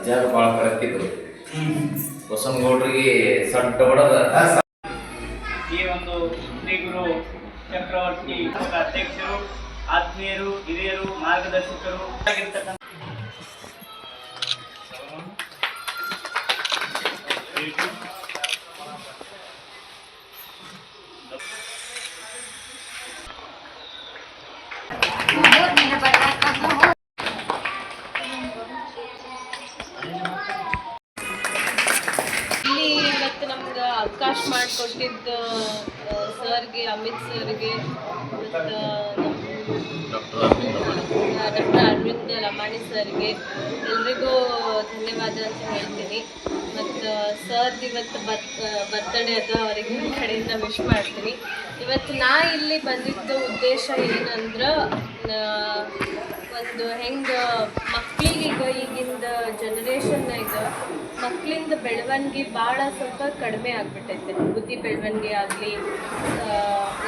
ಅಜ್ಜಾರು ಭಾಳ ಕಡಕ್ತಿದ್ರು ಬಸವನಗೌಡ್ರಿಗೆ ಸಡ್ಡ ಹೊಡೆದ. ಈ ಒಂದು ಶ್ರೀಗುರು ಚಕ್ರವರ್ತಿ ಅಧ್ಯಕ್ಷರು, ಆತ್ಮೀಯರು, ಹಿರಿಯರು, ಮಾರ್ಗದರ್ಶಕರು. ಆಗಿರ್ತಕ್ಕಂಥ ಡಾಕ್ಟರ್ ಅರವಿಂದ್ ಲಮಾಣಿ. ಸರ್ಗೆ ಎಲ್ರಿಗೂ ಧನ್ಯವಾದ ಅಂತ ಹೇಳ್ತೀನಿ ಮತ್ತು ಸರ್ ಇವತ್ತು ಬರ್ತ್ ಬರ್ತಡೇ ಅದು ಅವರಿಗೆ ಕಡೆಯಿಂದ ವಿಶ್ ಮಾಡ್ತೀನಿ ಇವತ್ತು ನಾ ಇಲ್ಲಿ ಬಂದಿದ್ದ ಉದ್ದೇಶ ಏನಂದ್ರೆ ಒಂದು ಹೆಂಗೆ ಮಕ್ಕಳಿಗೆ ಈಗ ಈಗಿಂದ ಜನರೇಷನ್ನಾಗ ಮಕ್ಕಳಿಂದ ಬೆಳವಣಿಗೆ ಭಾಳ ಸ್ವಲ್ಪ ಕಡಿಮೆ ಆಗ್ಬಿಟ್ಟೈತೆ. ಬುದ್ಧಿ ಬೆಳವಣಿಗೆ ಆಗಲಿ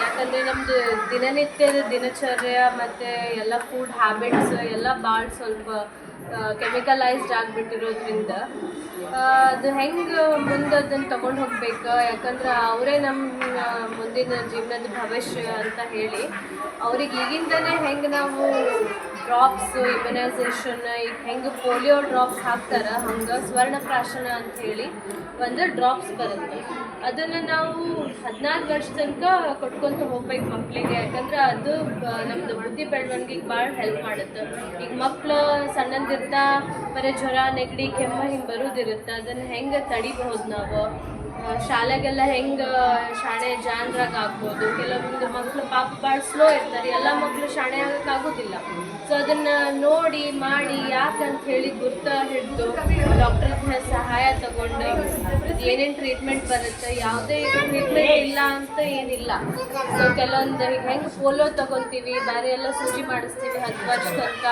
ಯಾಕಂದರೆ ನಮ್ಮದು ದಿನನಿತ್ಯದ ದಿನಚರ್ಯ ಮತ್ತು ಎಲ್ಲ ಫುಡ್ ಹ್ಯಾಬಿಟ್ಸ್ ಎಲ್ಲ ಭಾಳ ಸ್ವಲ್ಪ ಕೆಮಿಕಲೈಸ್ಡ್ ಆಗಿಬಿಟ್ಟಿರೋದ್ರಿಂದ ಅದು ಹೆಂಗೆ ಮುಂದೆ ಅದನ್ನು ತೊಗೊಂಡು ಹೋಗ್ಬೇಕು? ಯಾಕಂದ್ರೆ ಅವರೇ ನಮ್ಮ ಮುಂದಿನ ಜೀವನದ ಭವಿಷ್ಯ ಅಂತ ಹೇಳಿ ಅವ್ರಿಗೆ ಈಗಿಂದನೇ ಹೆಂಗೆ ನಾವು ಡ್ರಾಪ್ಸ್ ಇಮ್ಯುನೈಸೇಷನ್ ಈಗ ಹೆಂಗೆ ಪೋಲಿಯೋ ಡ್ರಾಪ್ಸ್ ಹಾಕ್ತಾರೆ, ಹಂಗೆ ಸ್ವರ್ಣಪ್ರಾಶನ ಅಂತ ಹೇಳಿ ಒಂದು ಡ್ರಾಪ್ಸ್ ಬರುತ್ತೆ. ಅದನ್ನು ನಾವು ಹದಿನಾರು ವರ್ಷ ತನಕ ಕೊಟ್ಕೊತ ಹೋಗ್ಬೇಕು ಮಕ್ಕಳಿಗೆ ಯಾಕಂದ್ರೆ ಅದು ನಮ್ಮದು ಬುದ್ಧಿ ಬೆಳವಣಿಗೆಗೆ ಭಾಳ ಹೆಲ್ಪ್ ಮಾಡುತ್ತೆ. ಈಗ ಮಕ್ಕಳು ಸಣ್ಣದಿರ್ತಾ, ಬರೀ ಜ್ವರ, ನೆಗಡಿ, ಕೆಮ್ಮ ಹಿಂಗೆ ಅದನ್ನು ಹೆಂಗೆ ತಡಿಬಹುದು ನಾವು? ಶಾಲೆಗೆಲ್ಲ ಹೆಂಗೆ ಶಾಣೆ ಜಾನ್ರಾಗ ಆಗ್ಬೋದು? ಕೆಲವೊಂದು ಮಕ್ಕಳು ಪಾಪ ಭಾಳ ಸ್ಲೋ ಇರ್ತಾರೆ. ಎಲ್ಲ ಮಕ್ಕಳು ಶಾಣೆ ಆಗೋಕ್ಕಾಗೋದಿಲ್ಲ ಸೊ ಅದನ್ನು ನೋಡಿ, ಮಾಡಿ ಯಾಕಂತ ಹೇಳಿ ಗುರ್ತ ಹಿಡಿದು ಡಾಕ್ಟರ್ ಸಹಾಯ ತಗೊಂಡು ಏನೇನು ಟ್ರೀಟ್ಮೆಂಟ್ ಬರುತ್ತೆ, ಯಾವುದೇ ಟ್ರೀಟ್ಮೆಂಟ್ ಇಲ್ಲ ಅಂತ ಏನಿಲ್ಲ. ಸೊ ಕೆಲವೊಂದು ಹೆಂಗೆ ಪೋಲೋ ತಗೊತೀವಿ ಬೇರೆ ಎಲ್ಲ ಸೂಜಿ ಮಾಡಿಸ್ತೀವಿ, ಹತ್ತು ವರ್ಷ ತನಕ.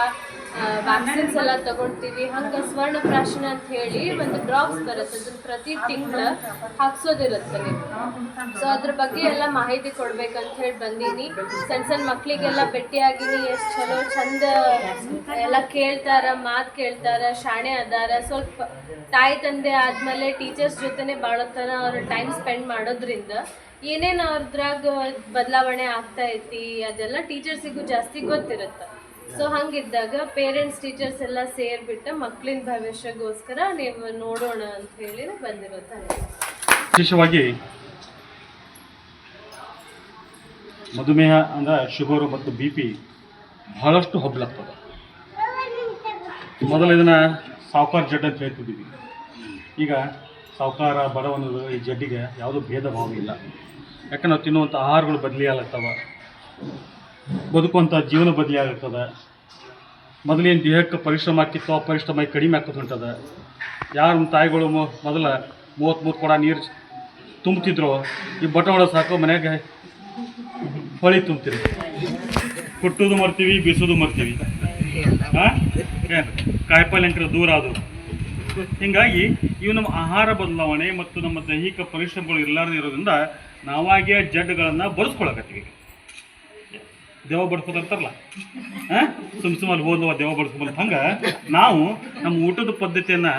ವ್ಯಾಕ್ಸಿನ್ಸ್ ಎಲ್ಲ ತಗೊಳ್ತೀವಿ. ಹಂಗೆ ಸ್ವರ್ಣ ಪ್ರಾಶನ ಅಂತ ಹೇಳಿ ಒಂದು ಡ್ರಾಪ್ಸ್ ಬರುತ್ತೆ. ಅದನ್ನ ಪ್ರತಿ ತಿಂಗಳ ಹಾಕ್ಸೋದಿರುತ್ತೆ ಸೊ ಅದ್ರ ಬಗ್ಗೆ ಎಲ್ಲ ಮಾಹಿತಿ ಕೊಡ್ಬೇಕಂತ ಹೇಳಿ ಬಂದೀನಿ. ಸಣ್ಣ ಸಣ್ಣ ಮಕ್ಳಿಗೆಲ್ಲ ಭೇಟಿಯಾಗಿನಿ. ಎಷ್ಟು ಚಲೋ, ಚಂದ ಎಲ್ಲ ಕೇಳ್ತಾರ, ಮಾತು ಕೇಳ್ತಾರ, ಶಾಣೆ ಅದಾರ. ಸ್ವಲ್ಪ ತಾಯಿ, ತಂದೆ ಆದ್ಮೇಲೆ ಟೀಚರ್ಸ್ ಜೊತೆನೆ ಭಾಳ ಥರ ಅವ್ರ ಟೈಮ್ ಸ್ಪೆಂಡ್ ಮಾಡೋದ್ರಿಂದ ಏನೇನು ಅವ್ರದ್ರಾಗ ಬದಲಾವಣೆ ಆಗ್ತಾ ಐತಿ, ಅದೆಲ್ಲ ಟೀಚರ್ಸಿಗೂ ಜಾಸ್ತಿ ಗೊತ್ತಿರುತ್ತೆ. ಸೊ ಹಂಗಿದ್ದಾಗ ಪೇರೆಂಟ್ಸ್ ಟೀಚರ್ಸ್ ಎಲ್ಲ ಸೇರಿಬಿಟ್ಟು ಮಕ್ಕಳಿನ ಭವಿಷ್ಯಗೋಸ್ಕರ ನೀವು ನೋಡೋಣ ಅಂತ ಹೇಳಿ ಬಂದಿರುತ್ತೆ ವಿಶೇಷವಾಗಿ ಮಧುಮೇಹ ಅಂದ್ರೆ ಶುಗರು ಮತ್ತು ಬಿ ಪಿ ಬಹಳಷ್ಟು ಹಬ್ಬಲಾಗ್ತದೆ ಮೊದಲು ಇದನ್ನ ಸಾವುಕಾರ ಜಡ್ ಅಂತ ಹೇಳ್ತಿದ್ದೀವಿ ಈಗ ಸಾವುಕಾರ, ಬಡವನ ಈ ಜಡ್ಡಿಗೆ ಯಾವುದೂ ಭೇದ ಭಾವ ಇಲ್ಲ. ಯಾಕಂದ್ರೆ ನಾವು ತಿನ್ನುವಂಥ ಆಹಾರಗಳು ಬದಲಿ ಆಗ್ತವೆ ಬದುಕುವಂಥ ಜೀವನ ಬದಲಿಯಾಗ್ತದೆ ಮೊದಲೇನು ದೇಹಕ್ಕೆ ಪರಿಶ್ರಮ ಆಕಿತ್ತು ಆ ಪರಿಶ್ರಮ ಕಡಿಮೆ ಆಗ್ತದೆ ಹೊಂಟದ ಯಾರು ತಾಯಿಗಳು ಮೊದಲು ಮೂವತ್ತು ಮೂವತ್ತ್ಮೂರು ಕೊಡ ನೀರು ತುಂಬ್ತಿದ್ರು ಈ ಬಟವಾಳ ಸಾಕು ಮನೆಗೆ ಹೊಳಿ ತುಂಬ್ತೀರಿ ಕುಟ್ಟೋದು ಮರ್ತೀವಿ, ಬೀಸೋದು ಮರ್ತೀವಿ. ಹಾಂ ಕಾಯಿಪಲ್ಯಂಕರ ದೂರ ಆದವು ಹೀಗಾಗಿ ಇವು ನಮ್ಮ ಆಹಾರ ಬದಲಾವಣೆ ಮತ್ತು ನಮ್ಮ ದೈಹಿಕ ಪರಿಶ್ರಮಗಳು ಇರಲಾರ್ದು ಇರೋದ್ರಿಂದ ನಾವಾಗೇ ಜಡ್ಗಳನ್ನು ಬರೆಸ್ಕೊಳಕತ್ತೀವಿ ದೇವ ಬಡಿಸೋದಂತಾರಲ್ಲ ಹಾಂ? ಸುಮ್ ಸುಮ್ಮನೆ ಹೋದವ ದೇವ ಬಡಿಸ್ಕೊಂಬಂತ ಹಂಗೆ ನಾವು ನಮ್ಮ ಊಟದ ಪದ್ಧತಿಯನ್ನು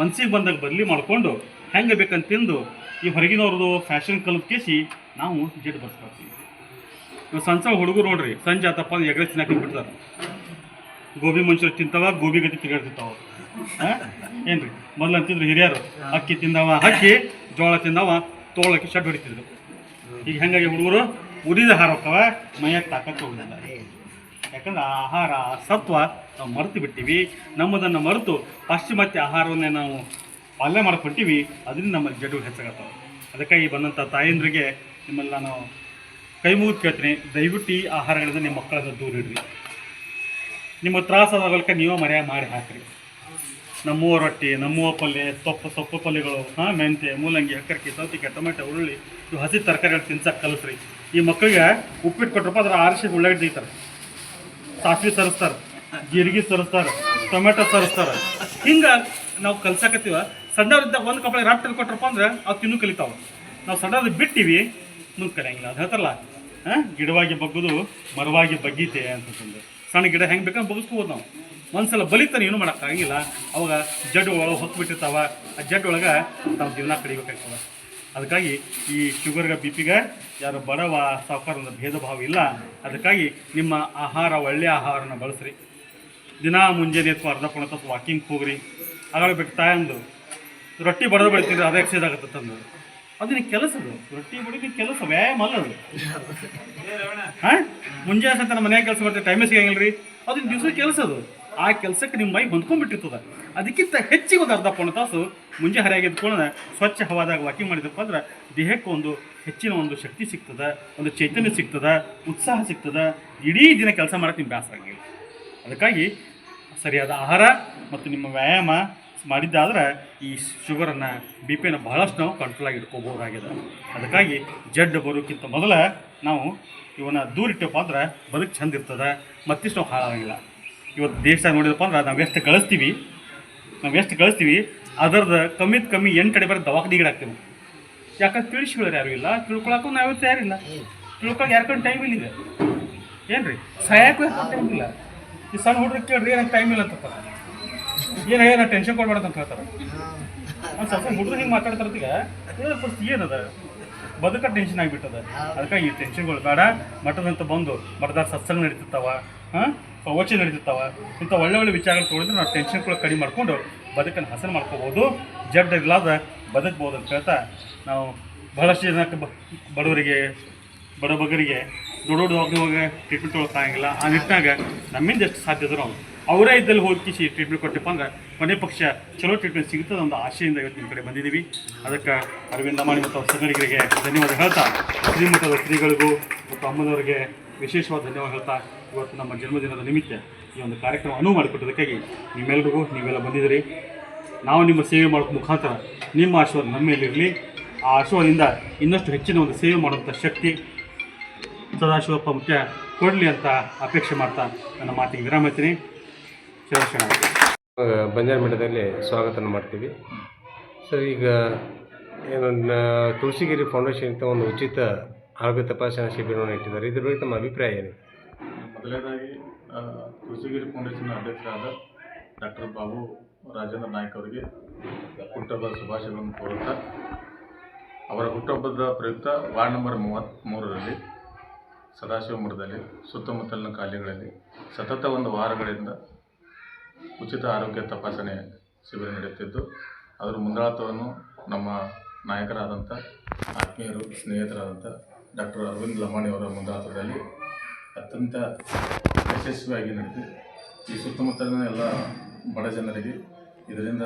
ಮನ್ಸಿಗೆ ಬಂದಾಗ ಬದಲಿ ಮಾಡಿಕೊಂಡು ಹೆಂಗೆ ಬೇಕಂತ ತಿಂದು ಈ ಹೊರಗಿನವ್ರದ್ದು ಫ್ಯಾಷನ್ ಕಲ್ತ್ಕೇಸಿ ನಾವು ಜಡ್ ಬರ್ಸ್ಕೊಳ್ತೀವಿ ಇವಾಗ ಸಣ್ಣ ಸಣ್ಣ ಹುಡುಗರು ನೋಡ್ರಿ, ಸಂಜೆ ಆತಪ್ಪ ಅಂದ್ರೆ ಎಗ್ರೆ ತಿನ್ನಕ್ಕೆ ಬಿಡ್ತಾರೆ ಗೋಬಿ ಮಂಚೂರಿ ತಿಂತಾವ, ಗೋಬಿ ಗತಿ ತಿರುಗಾಡ್ತಿರ್ತಾವ. ಹಾಂ? ಏನ್ರಿ? ಮೊದಲು ಅಂತಿದ್ರು ಹಿರಿಯರು, ಅಕ್ಕಿ ತಿಂದವ, ಅಕ್ಕಿ, ಜೋಳ ತಿಂದವ, ತೋಳಕ್ಕೆ ಶಡ್ ಹೊಡಿತಿದ್ರು. ಈಗ ಹೆಂಗಾಗಿ ಹುಡುಗರು? ಉರಿದ ಆಹಾರ ಹೋಗ್ತಾವ ಮೈಯಾಗ ತಾಕತ್ತು ಹೋಗೋದಿಲ್ಲ. ಯಾಕಂದ್ರೆ ಆಹಾರ ಸತ್ವ ನಾವು ಮರೆತು ಬಿಟ್ಟಿವಿ. ನಮ್ಮದನ್ನು ಮರೆತು ಪಾಶ್ಚಿಮಾತ್ಯ ಆಹಾರವನ್ನೇ ನಾವು ಪಾಲನೆ ಮಾಡಿಕೊಟ್ಟಿವಿ ಅದರಿಂದ ನಮ್ಮ ಜಡು ಹೆಚ್ಚಾಗತ್ತವೆ ಅದಕ್ಕಾಗಿ ಬಂದಂಥ ತಾಯಂದ್ರಿಗೆ ನಿಮ್ಮೆಲ್ಲ ನಾವು ಕೈ ಮುಗಿದು ಕೇಳ್ತೀನಿ. ದಯವಿಟ್ಟು ಈ ಆಹಾರಗಳಿಂದ ನಿಮ್ಮ ಮಕ್ಕಳನ್ನು ದೂರ ಇಡ್ರಿ. ನಿಮ್ಮ ತ್ರಾಸಾದ ಬಳಿಕ ನೀವೇ ಮರೆಯ ಮಾಡಿ ಹಾಕ್ರಿ. ನಮ್ಮೂವ ರೊಟ್ಟಿ ನಮ್ಮೂವ ಪಲ್ಯ, ಸೊಪ್ಪು ಸೊಪ್ಪು ಪಲ್ಯಗಳು, ಹಾಂ, ಮೆಂತ್ಯ, ಮೂಲಂಗಿ, ಅಕ್ಕರ್ಕಿ, ಸೌತಿಕಾಯಿ, ಟೊಮೆಟೊ ಉರುಳ್ಳಿ ಇವು ಹಸಿ ತರಕಾರಿಗಳು ತಿನ್ಸಕ್ಕೆ ಕಲಿಸ್ರಿ. ಈ ಮಕ್ಕಳಿಗೆ ಉಪ್ಪಿಟ್ಟು ಕೊಟ್ಟರಪ್ಪ ಅದ್ರ ಆರಿಸಿ ಉಳ್ಳಾಗಡ್ಡಿ ತೆಗಿತಾರೆ ಸಾಸಿವೆ ಸರಿಸ್ತಾರೆ, ಜೀರಿಗೆ ಸರಿಸ್ತಾರೆ, ಟೊಮೆಟೊ ಸರಿಸ್ತಾರೆ. ಹಿಂಗೆ ನಾವು ಕಲ್ಸಕತ್ತೀವ. ಸಣ್ಣವರಿಂದ ಒಂದು ಕಪ್ಪಳೆ ರಾಪ್ಟರ್ ಕೊಟ್ರಪ್ಪ ಅಂದ್ರೆ ಅವು ತಿನ್ನು ಕಲಿತಾವ. ನಾವು ಸಣ್ಣದ ಬಿಟ್ಟಿವಿ, ಮುಂದೆ ಕಲಿಯಂಗಿಲ್ಲ ಅದು ಹೇಳ್ತಾರಲ್ಲ ಗಿಡವಾಗಿ ಬಗ್ಗೋದು, ಮರವಾಗಿ ಬಗ್ಗೀತೆ ಅಂತಂದು ಸಣ್ಣ ಗಿಡ ಹೆಂಗೆ ಬೇಕಂದ್ರೆ ಬಗ್ಗಿಸ್ಕೋಬೋದು ನಾವು. ಒಂದ್ಸಲ ಬಲಿತಾನೆ ಏನು ಮಾಡೋಕ್ಕಾಗಿಲ್ಲ ಅವಾಗ ಜಡ್ ಒಳಗೆ ಹೊತ್ತು ಬಿಟ್ಟಿರ್ತಾವ ಆ ಜಡ್ ಒಳಗೆ ನಾವು ಜೀವನ ಕಡಿಬೇಕಾಗ್ತದೆ ಅದಕ್ಕಾಗಿ ಈ ಶುಗರ್ಗೆ ಬಿ ಪಿಗೆ ಯಾರು ಬಡವ ಸಾವುಕಾರದ ಭೇದ ಭಾವ ಇಲ್ಲ. ಅದಕ್ಕಾಗಿ ನಿಮ್ಮ ಆಹಾರ ಒಳ್ಳೆಯ ಆಹಾರನ ಬಳಸ್ರಿ. ದಿನ ಮುಂಜಾನೆ ಅಥವಾ ಅರ್ಧ ಪೌಣ ಅಥವಾ ವಾಕಿಂಗ್ ಹೋಗ್ರಿ. ಆಗಾಗ ಬಿಟ್ಟು ತಾಯಂದು ರೊಟ್ಟಿ ಬಡದು ಬೆಳಿತೀರಿ ಅದು ಎಕ್ಸೈಸ್ ಆಗುತ್ತೆ ತಂದು. ಅದು ನಿನ್ನ ಕೆಲಸದು ರೊಟ್ಟಿ ಬಡಿಗೆ ಕೆಲಸ ವ್ಯಾಯಾಮ ಅಲ್ಲ ಅದು. ಹಾಂ? ಮುಂಜಾನೆ ಸತ ನಮ್ಮ ಮನ್ಯಾಗ ಕೆಲಸ ಮಾಡ್ತೀವಿ ಟೈಮೇ ಸಿಗಂಗಿಲ್ಲ ರೀ ಅದು ದಿವಸ ಕೆಲಸ ಅದು. ಆ ಕೆಲಸಕ್ಕೆ ನಿಮ್ಮ ಮೈ ಹೊಂದ್ಕೊಂಡ್ಬಿಟ್ಟಿರ್ತದ. ಅದಕ್ಕಿಂತ ಹೆಚ್ಚಿಗೆ ಒಂದು ಅರ್ಧ ಪೌಣ ತಾಸು ಮುಂಜೆ ಹರಿಯಾಗಿ ಎದ್ಕೊಳ್ಳೋಣ ಸ್ವಚ್ಛ ಹವಾದಾಗ ವಾಕಿಂಗ್ ಮಾಡಿದಪ್ಪ ಅಂದ್ರೆ ದೇಹಕ್ಕೆ ಒಂದು ಹೆಚ್ಚಿನ ಒಂದು ಶಕ್ತಿ ಸಿಗ್ತದೆ, ಒಂದು ಚೈತನ್ಯ ಸಿಗ್ತದೆ, ಉತ್ಸಾಹ ಸಿಗ್ತದೆ. ಇಡೀ ದಿನ ಕೆಲಸ ಮಾಡಕ್ಕೆ ನಿಮ್ಗೆ ಬೇಸರ ಆಗಿಲ್ಲ. ಅದಕ್ಕಾಗಿ ಸರಿಯಾದ ಆಹಾರ ಮತ್ತು ನಿಮ್ಮ ವ್ಯಾಯಾಮ ಮಾಡಿದ್ದಾದ್ರೆ ಈ ಶುಗರನ್ನು ಬಿ ಪಿಯನ್ನು ಬಹಳಷ್ಟು ನಾವು ಕಂಟ್ರೋಲಾಗಿ ಇಟ್ಕೋಬೋದಾಗಿದೆ ಅದಕ್ಕಾಗಿ ಜಡ್ಡು ಬರೋಕ್ಕಿಂತ ಮೊದಲ ನಾವು ಇವನ್ನ ದೂರಿಟ್ಟಪ್ಪ ಅಂದ್ರೆ ಬದುಕು ಚಂದ ಇರ್ತದೆ, ಮತ್ತಿಷ್ಟು ಹಾಳಾಗಿಲ್ಲ. ಇವತ್ತು ದೇಶ ನೋಡಿದಪ್ಪ ಅಂದ್ರೆ ನಾವು ಎಷ್ಟು ಕಳಿಸ್ತೀವಿ, ನಾವು ಎಷ್ಟು ಕಳಿಸ್ತೀವಿ, ಅದರದ ಕಮ್ಮಿ ಕಮ್ಮಿ ಎಂಟು ಕಡೆ ಬರೋ ದವಾಖಾನಿಗೆ ಹಾಕ್ತೀವಿ ಯಾಕಂದ್ರೆ ತಿಳಿಸ್ಕೊಳ್ಳೋರು ಯಾರು ಇಲ್ಲ, ತಿಳ್ಕೊಳಕ್ಕೂ ನಾವೇ ತಯಾರಿಲ್ಲ ತಿಳ್ಕೊಳಕ್ಕೆ ಯಾರ ಕಡೆ ಟೈಮ್ ಇಲ್ಲ ಏನು ರೀ ಸಾಯಕ್ಕೂ ಟೈಮ್ ಇಲ್ಲ. ಈ ಸಣ್ಣ ಹುಡುಗರು ಕೇಳ್ರಿ ಏನಕ್ಕೆ ಟೈಮ್ ಇಲ್ಲ ಅಂತ ಏನು, ಏನ ಟೆನ್ಷನ್ ಕೊಡ್ಬಾರ್ದು ಅಂತ ಹೇಳ್ತಾರೆ. ಒಂದು ಸ್ವಲ್ಪ ಹುಡುಗರು ಹಿಂಗೆ ಮಾತಾಡ್ತಾರ ಈಗ ಫಸ್ಟ್ ಏನದ? ಬದುಕ ಟೆನ್ಷನ್ ಆಗಿಬಿಟ್ಟದ. ಅದಕ್ಕೆ ಈ ಟೆನ್ಷನ್ಗಳು ಬೇಡ. ಮಠದಂತ ಬಂದು ಮಠದಾಗ ಸತ್ಸಂಗ ನಡೀತಿರ್ತಾವ. ಹಾಂ? ಪ್ರವಚನ ನಡೀತಿರ್ತಾವ ಇಂಥ ಒಳ್ಳೆ ಒಳ್ಳೆ ವಿಚಾರಗಳು ತೊಗೊಂಡ್ರೆ ನಾವು ಟೆನ್ಷನ್ ಕೂಡ ಕಡಿಮೆ ಮಾಡ್ಕೊಂಡು ಬದುಕನ್ನು ಹಸನ್ ಮಾಡ್ಕೋಬೋದು. ಜಡ್ ಇರಲಾದ ಬದುಕ್ಬೋದು ಅಂತ ಹೇಳ್ತಾ ನಾವು ಬಹಳಷ್ಟು ಜನಕ್ಕೆ ಬಡವರಿಗೆ ಬಡಬಗರಿಗೆ ದೊಡ್ಡ ದೊಡ್ಡ ಹೋಗಿ ಟ್ರೀಟ್ಮೆಂಟ್ ತೊಗೊಳಕ್ಕಾಗಿಲ್ಲ ಆ ನಿಟ್ಟಿನಾಗ ನಮ್ಮಿಂದ ಎಷ್ಟು ಸಾಧ್ಯ ಇದ್ರು ಅವ್ರು ಇದ್ದಲ್ಲಿ ಹೋಗಿ ಕಿಸಿ ಟ್ರೀಟ್ಮೆಂಟ್ ಕೊಟ್ಟಪ್ಪ ಅಂದ್ರೆ ಕೊನೆ ಪಕ್ಷ ಚಲೋ ಟ್ರೀಟ್ಮೆಂಟ್ ಸಿಗುತ್ತದೆ ಒಂದು ಆಶೆಯಿಂದ ಇವತ್ತು ನಿಮ್ಮ ಕಡೆ ಬಂದಿದ್ದೀವಿ. ಅದಕ್ಕೆ ಅರವಿಂದ ಮಾಡಿ ಮತ್ತು ಅವ್ರ ಧನ್ಯವಾದ ಹೇಳ್ತಾ. ಶ್ರೀಮಠದ ಶ್ರೀಗಳಿಗೂ ಮತ್ತು ಅಮ್ಮನವರಿಗೆ ವಿಶೇಷವಾದ ಧನ್ಯವಾದ ಹೇಳ್ತಾ. ಇವತ್ತು ನಮ್ಮ ಜನ್ಮದಿನದ ನಿಮಿತ್ತ ಈ ಒಂದು ಕಾರ್ಯಕ್ರಮ ಅನುವು ಮಾಡಿಕೊಟ್ಟದಕ್ಕಾಗಿ ನಿಮ್ಮೆಲ್ಲರಿಗೂ ನೀವೆಲ್ಲ ಬಂದಿದ್ದೀರಿ. ನಾವು ನಿಮ್ಮ ಸೇವೆ ಮಾಡೋಕ್ಕೆ ಮುಖಾಂತರ ನಿಮ್ಮ ಆಶೀರ್ವಾದ ನಮ್ಮ ಮೇಲಿರಲಿ. ಆ ಆಶೀರ್ವಾದದಿಂದ ಇನ್ನಷ್ಟು ಹೆಚ್ಚಿನ ಒಂದು ಸೇವೆ ಮಾಡುವಂಥ ಶಕ್ತಿ ಸದಾಶಿವಪ್ಪ ಮುಖ್ಯ ಕೊಡಲಿ ಅಂತ ಅಪೇಕ್ಷೆ ಮಾಡ್ತಾ ನನ್ನ ಮಾತಿಗೆ ವಿರಾಮ ಇರ್ತೀನಿ ಶರಣ ಬಂಜಾರ ಮಠದಲ್ಲಿ ಸ್ವಾಗತ ಮಾಡ್ತೀವಿ. ಸರ್, ಈಗ ಏನು ತುಳಸಿಗಿರಿ ಫೌಂಡೇಶನ್ ಅಂತ ಒಂದು ಉಚಿತ ಆರೋಗ್ಯ ತಪಾಸಣಾ ಶಿಬಿರವನ್ನು ಇಟ್ಟಿದ್ದಾರೆ. ಇದ್ರ ಬಗ್ಗೆ ತಮ್ಮ ಅಭಿಪ್ರಾಯ ಏನಿದೆ ಮೊದಲನೇದಾಗಿ ಕೃಷಿಗಿರಿ ಫೌಂಡೇಶನ್ ಅಧ್ಯಕ್ಷರಾದ ಡಾಕ್ಟರ್ ಬಾಬು ರಾಜೇಂದ್ರ ನಾಯ್ಕ ಅವರಿಗೆ ಹುಟ್ಟುಹಬ್ಬದ ಶುಭಾಶಯಗಳನ್ನು ಕೋರುತ್ತಾ, ಅವರ ಹುಟ್ಟುಹಬ್ಬದ ಪ್ರಯುಕ್ತ ವಾರ್ಡ್ ನಂಬರ್ ಮೂವತ್ತ್ಮೂರರಲ್ಲಿ ಸದಾಶಿವ ಮಠದಲ್ಲಿ ಸುತ್ತಮುತ್ತಲಿನ ಕಾಲನಿಗಳಲ್ಲಿ ಸತತ ಒಂದು ವಾರಗಳಿಂದ ಉಚಿತ ಆರೋಗ್ಯ ತಪಾಸಣೆ ಶಿಬಿರ ನಡೆಯುತ್ತಿದ್ದು, ಅದರ ಮುಂದಾಳತ್ವವನ್ನು ನಮ್ಮ ನಾಯಕರಾದಂಥ, ಆತ್ಮೀಯರು, ಸ್ನೇಹಿತರಾದಂಥ ಡಾಕ್ಟರ್ ಅರವಿಂದ್ ಲಮಾಣಿ ಅವರ ಮುಂದಾಳತ್ವದಲ್ಲಿ ಅತ್ಯಂತ ಯಶಸ್ವಿಯಾಗಿ ನಡೆದಿದೆ. ಈ ಸುತ್ತಮುತ್ತಲಿನ ಎಲ್ಲ ಬಡ ಜನರಿಗೆ ಇದರಿಂದ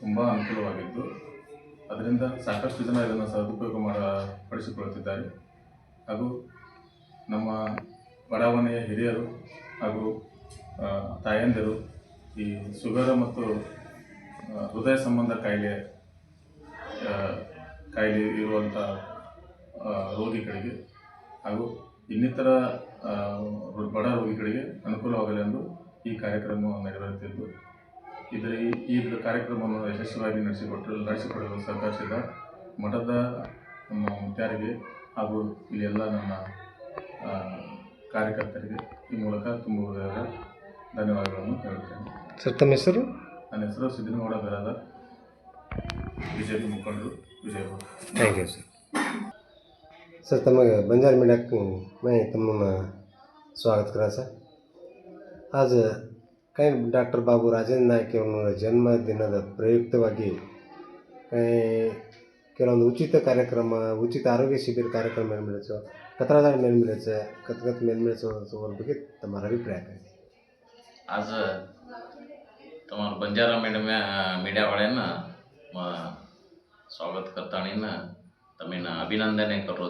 ತುಂಬ ಅನುಕೂಲವಾಗಿದ್ದು, ಅದರಿಂದ ಸಾಕಷ್ಟು ಜನ ಇದನ್ನು ಸದುಪಯೋಗ ಮಾಡ ಪಡಿಸಿಕೊಳ್ಳುತ್ತಿದ್ದಾರೆ ಹಾಗೂ ನಮ್ಮ ಬಡಾವಣೆಯ ಹಿರಿಯರು ಹಾಗೂ ತಾಯಂದಿರು ಈ ಶುಗರ್ ಮತ್ತು ಹೃದಯ ಸಂಬಂಧ ಕಾಯಿಲೆ ಕಾಯಿಲೆ ಇರುವಂಥ ರೋಗಿಗಳಿಗೆ ಹಾಗೂ ಇನ್ನಿತರ ಬಡ ರೋಗಿಗಳಿಗೆ ಅನುಕೂಲವಾಗಲಿ ಎಂದು ಈ ಕಾರ್ಯಕ್ರಮ ನೆರವೇರುತ್ತಿದ್ದು. ಇದರ ಈ ಕಾರ್ಯಕ್ರಮವನ್ನು ಯಶಸ್ವಿಯಾಗಿ ನಡೆಸಿಕೊಟ್ಟು ನಡೆಸಿಕೊಡಲು ಸಹಕರಿಸಿದ ಮಠದ ನಮ್ಮ ಮುತ್ಯಾರಿಗೆ ಹಾಗೂ ಇಲ್ಲಿ ಎಲ್ಲ ನನ್ನ ಕಾರ್ಯಕರ್ತರಿಗೆ ಈ ಮೂಲಕ ತುಂಬ ಧನ್ಯವಾದಗಳನ್ನು ಹೇಳುತ್ತೇನೆ. ಸರ್ ತಮ್ಮ ಹೆಸರು? ನನ್ನ ಹೆಸರು ಸಿದ್ದನಗೌಡ ಬೆರದ ಬಿಜೆಪಿ ಮುಖಂಡರು Vijayapura. Thank you sir. Sir, ತಮಗೆ ಬಂಜಾರ ಮೀಡಿಯಾಕ್ಕೆ ಮೈ ತಮ್ಮ ಸ್ವಾಗತ ಕರ ಸರ್. ಆಜ ಕೈ ಡಾಕ್ಟರ್ ಬಾಬು ರಾಜೇಂದ್ರ ನಾಯ್ಕ ಅವರ ಜನ್ಮದಿನದ ಪ್ರಯುಕ್ತವಾಗಿ ಕೈ ಕೆಲವೊಂದು ಉಚಿತ ಕಾರ್ಯಕ್ರಮ, ಉಚಿತ ಆರೋಗ್ಯ ಶಿಬಿರ ಕಾರ್ಯಕ್ರಮ ಏನು ಮಿಳಿಸೋ ಕತರಾದಾಳ ಮೇಲೆ ಮಿಳಿಸೋ ಕತ್ಕತ್ ಮೇಲೆ ಮಿಳಿಸೋದ್ರ ಬಗ್ಗೆ ತಮ್ಮ ಅಭಿಪ್ರಾಯ ಆಜ ತಮ್ಮ ಬಂಜಾರ ಮೇಡಮ್, ಮೀಡಿಯಾ ಒಳನ ಸ್ವಾಗತ ಕರ್ತಾಣಿನ तमिन अभिनंदन एक करो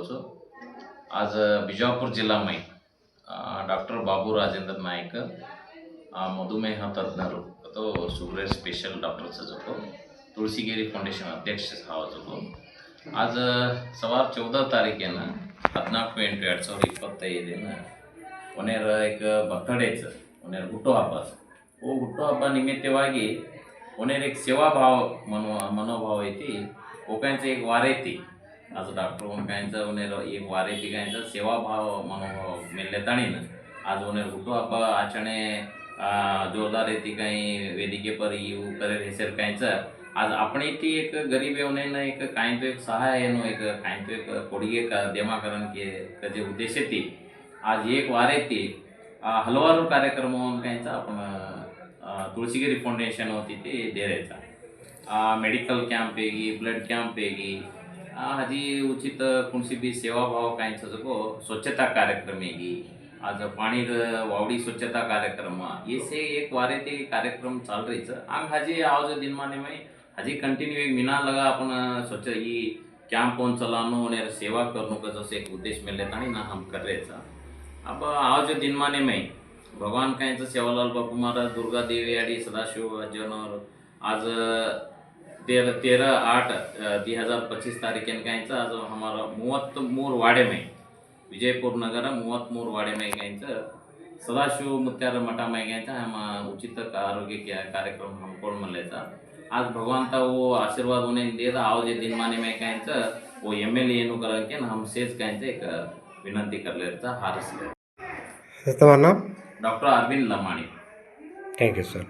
आज बिजापूर जिला में डॉक्टर बाबू राजेंद्र नायक आ मधुमेह तत्नरु तो सुपर स्पेशल डॉक्टर से जो को तुलसी केरी फाउंडेशन अध्यक्ष से जो आज सवार चौदा तारीख के ना अपना पेंट वेट सो रिपोर्ट तय देना एक बकरे से उन्हें घुटो ओ वो घुटो आपन निमित्त वाकी एक सेवा भाव मनो मनोभाव येते ऐ वो कैंसे एक वारे थी आज डॉक्टर कोणकांचं उनेर एक वार येते कांचं सेवाभाव मनोभाव मेल्ले ताणीन आज उनेर ಹುಟ್ಟುಹಬ್ಬ ಆಚರಣೆ आ, जोरदार रीति कहीं वेदिके पर यू करे हेसर कहीं आज अपने थी एक गरीब एवने न एक काहीं तो एक सहाय एनो एक काहीं तो एक कोडिगे का देमाकरण के का जे उद्देश्य थी आज एक वारे ती आ, हलवारू कार्यक्रम काहींचा आपण आ, तुळशीगिरी फाउंडेशन होती ते देरायचा मेडिकल कॅम्प ಹೇಗಿ ಬ್ಲಡ್ ಕ್ಯಾಂಪ್ ಹೇಗಿ हाजी उचित कोणसी बी सेवाभाव काहींचा जो स्वच्छता कार्यक्रम हेगी आज पाणी वावडी स्वच्छता कार्यक्रम येसे एक वारे ते कार्यक्रम चाल रहीच आंग हाजी आवाज दिनमाने में हाजी कंटिन्यू एक मिना लगा अपन स्वच्छ ही कैंप कौन चलानो और सेवा करनो का जैसे एक उद्देश्य मिले था ना हम कर रहे था अब आज दिनमाने में भगवान काहींचं सेवालाल बापू महाराज दुर्गा देवी आणि सदाशिव जनर आज तेरह तेरह आठ दी हज़ार पच्चीस तारीख आज हमारा मूवत्मूर वाड़े में ವಿಜಯಪುರ ನಗರ ಮೂವತ್ತ್ಮೂರು ವಾಡೆ ಮೈಗಾಂಚ ಸದಾಶಿವ ಮುತ್ಯಾರ ಮಠ ಮೈಗಾಂಚ ನಮ್ಮ ಉಚಿತ ಆರೋಗ್ಯ कार्यक्रम हमको ಮಲ್ಲೇತ आज भगवान का वो आशीर्वाद उन्हें दे था आओ जे दिन माने में कहें वो एम एल ए कर के हम सेज कहें एक विनंती कर लेता हारस ले तुम्हारा नाम doctor Arvind Lamani. Thank you sir.